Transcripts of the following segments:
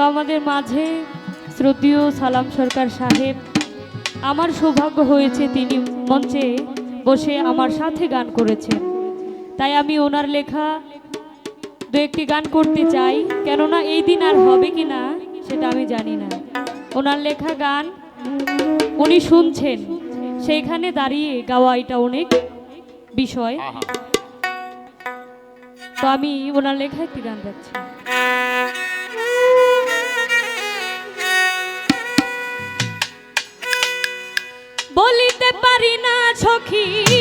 তো আমাদের মাঝে শ্রদ্ধীয় সালাম সরকার সাহেব আমার সৌভাগ্য হয়েছে তিনি মঞ্চে বসে আমার সাথে গান করেছেন। তাই আমি ওনার লেখা দু একটি গান করতে চাই কেননা এই দিন আর হবে কি না সেটা আমি জানি না। ওনার লেখা গান উনি শুনছেন সেইখানে দাঁড়িয়ে গাওয়া এটা অনেক বিষয়। তো আমি ওনার লেখা একটি গান গাচ্ছি। toki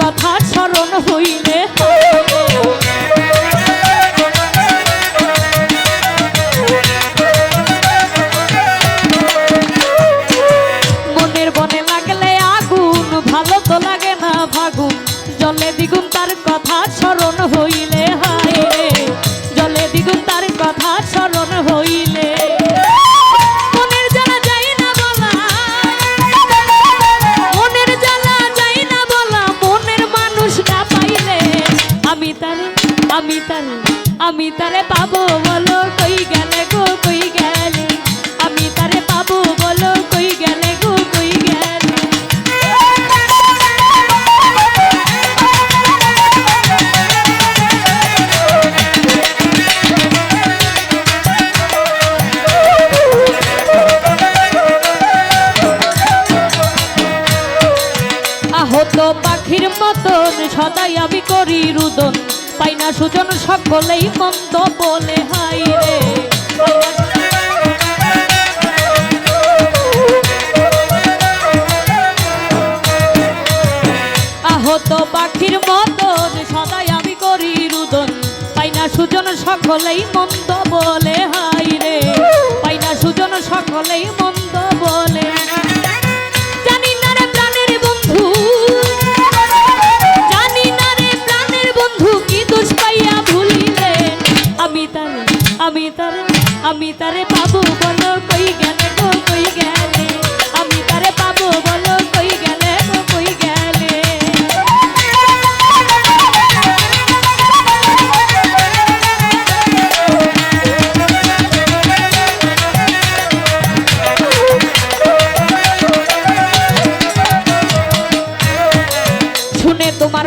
কথা স্মরণ হইলে। আমি তারে আমি তারে পাবো বলো, কই গেলে গো, কই গেলে? আমি তারে পাবো বলো, কই গেলে গো, কই গেলে? আহত পাখির মতন সদাই আমি করি রুদন। পাই না সুজন, সকলেই মন্দ বলে হাই রে। আহত পাখির মতন সদাই আমি করি রুদন। পাই না সুজন, সকলেই মন্দ বলে হাই রে। পাই না সুজন, সকলেই মন্দ বলে আমি তারে আমি তারে পাবো বলো, কই গেলে গো, কই গেলে? আমি তারে পাবো বলো, কই গেলে গো, কই গেলে? শুনে তোমার